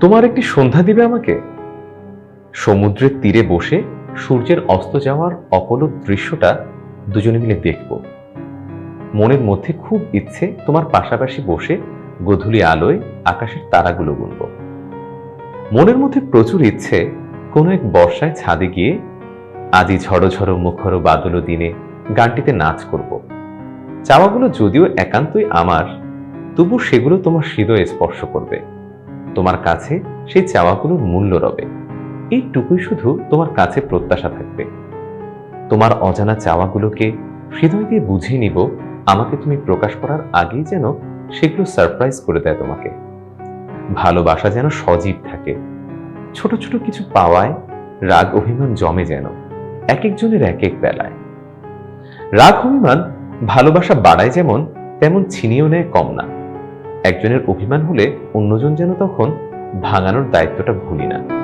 তোমার একটি সন্ধ্যা দিবে আমাকে? সমুদ্রের তীরে বসে সূর্যের অস্ত যাওয়ার অপলক দৃশ্যটা দুজনে মিলে দেখব। মনের মধ্যে খুব ইচ্ছে তোমার পাশাপাশি বসে গধূলি আলোয় আকাশের তারাগুলো গুনব। মনের মধ্যে প্রচুর ইচ্ছে কোনো এক বর্ষায় ছাদে গিয়ে আজই ঝড়ো ঝড়ো মুখর বাদল দিনে গানটিতে নাচ করব। চাওয়াগুলো যদিও একান্তই আমার, তবু সেগুলো তোমার হৃদয়ে স্পর্শ করবে। তোমার কাছে সেই চাওয়াগুলোর মূল্য রবে। এইটুকুই শুধু তোমার কাছে প্রত্যাশা থাকবে। তোমার অজানা চাওয়াগুলোকে হৃদয় দিয়ে বুঝিয়ে নিব, আমাকে তুমি প্রকাশ করার আগেই যেন সেগুলো সারপ্রাইজ করে দেয় তোমাকে। ভালোবাসা যেন সজীব থাকে। ছোট ছোট কিছু পাওয়ায় রাগ অভিমান জমে যেন এক একজনের এক এক বেলায়। রাগ অভিমান ভালোবাসা বাড়ায় যেমন, তেমন ছিনিয়েও নেয় কম না। একজনের অভিমান হলে অন্যজন যেন তখন ভাঙানোর দায়িত্বটা ভুলি না।